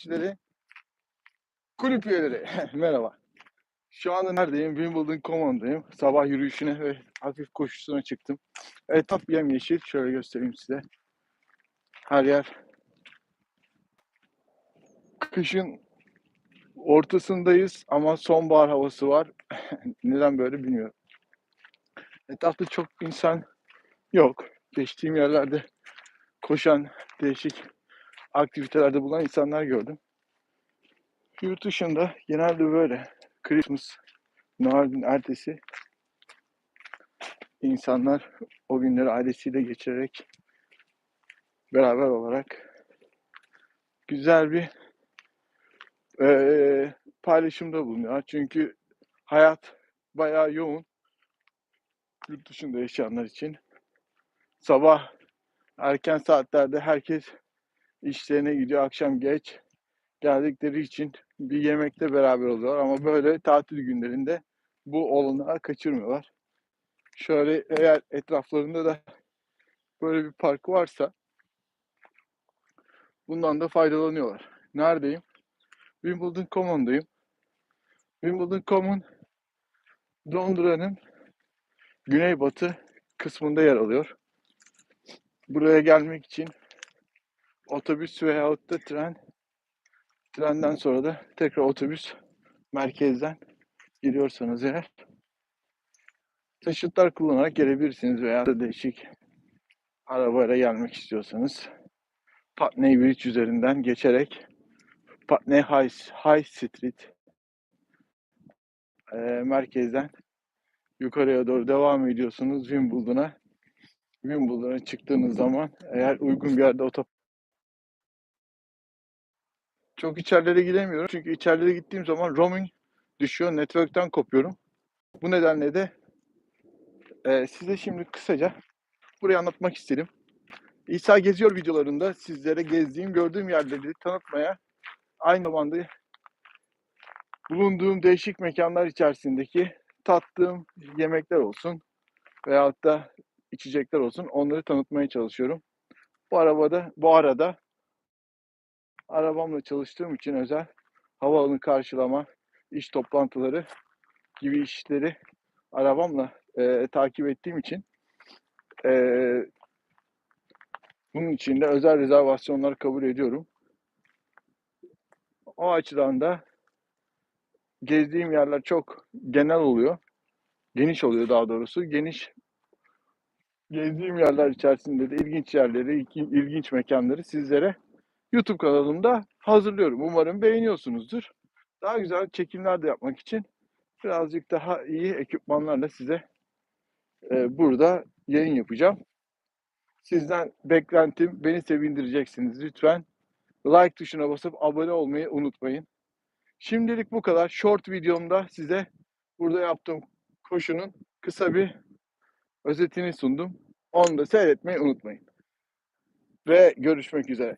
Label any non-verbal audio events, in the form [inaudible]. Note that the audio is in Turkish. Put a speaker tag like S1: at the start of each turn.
S1: takipçileri, kulüp üyeleri. [laughs] Merhaba. Şu anda neredeyim? Wimbledon Common'dayım. Sabah yürüyüşüne ve hafif koşusuna çıktım. Etap yemyeşil. Şöyle göstereyim size. Her yer kışın ortasındayız ama sonbahar havası var. [laughs] Neden böyle bilmiyorum. Etrafta çok insan yok. Geçtiğim yerlerde koşan, değişik aktivitelerde bulunan insanlar gördüm. Yurt dışında genelde böyle Christmas, Noel'in ertesi insanlar o günleri ailesiyle geçirerek beraber olarak güzel bir eee, paylaşımda bulunuyor. Çünkü hayat bayağı yoğun yurt dışında yaşayanlar için. Sabah erken saatlerde herkes işlerine gidiyor, akşam geç geldikleri için bir yemekte beraber oluyorlar ama böyle tatil günlerinde bu olanağı kaçırmıyorlar. Şöyle eğer etraflarında da böyle bir park varsa bundan da faydalanıyorlar. Neredeyim? Wimbledon Common'dayım. Wimbledon Common Londra'nın güneybatı kısmında yer alıyor. Buraya gelmek için otobüs veyahut da tren, trenden sonra da tekrar otobüs merkezden giriyorsanız eğer taşıtlar kullanarak gelebilirsiniz veya da değişik arabayla gelmek istiyorsanız Putney Bridge üzerinden geçerek Putney High, High Street eee, merkezden yukarıya doğru devam ediyorsunuz Wimbledon'a. Wimbledon'a çıktığınız zaman eğer uygun bir yerde otop çok içerilere gidemiyorum çünkü içerilere gittiğim zaman roaming düşüyor, network'ten kopuyorum. Bu nedenle de eee, size şimdi kısaca burayı anlatmak istedim. İsa Geziyor videolarında sizlere gezdiğim, gördüğüm yerleri tanıtmaya aynı zamanda bulunduğum değişik mekanlar içerisindeki tattığım yemekler olsun veyahut da içecekler olsun onları tanıtmaya çalışıyorum. Bu arabada, bu arada arabamla çalıştığım için özel havaalanı karşılama, iş toplantıları gibi işleri arabamla eee, takip ettiğim için eee, bunun için de özel rezervasyonlar kabul ediyorum. O açıdan da gezdiğim yerler çok genel oluyor. Geniş oluyor daha doğrusu. Geniş gezdiğim yerler içerisinde de ilginç yerleri, ilgi- ilginç mekanları sizlere YouTube kanalımda hazırlıyorum. Umarım beğeniyorsunuzdur. Daha güzel çekimler de yapmak için birazcık daha iyi ekipmanlarla size e, burada yayın yapacağım. Sizden beklentim beni sevindireceksiniz lütfen. Like tuşuna basıp abone olmayı unutmayın. Şimdilik bu kadar. Short videomda size burada yaptığım koşunun kısa bir özetini sundum. Onu da seyretmeyi unutmayın. Ve görüşmek üzere.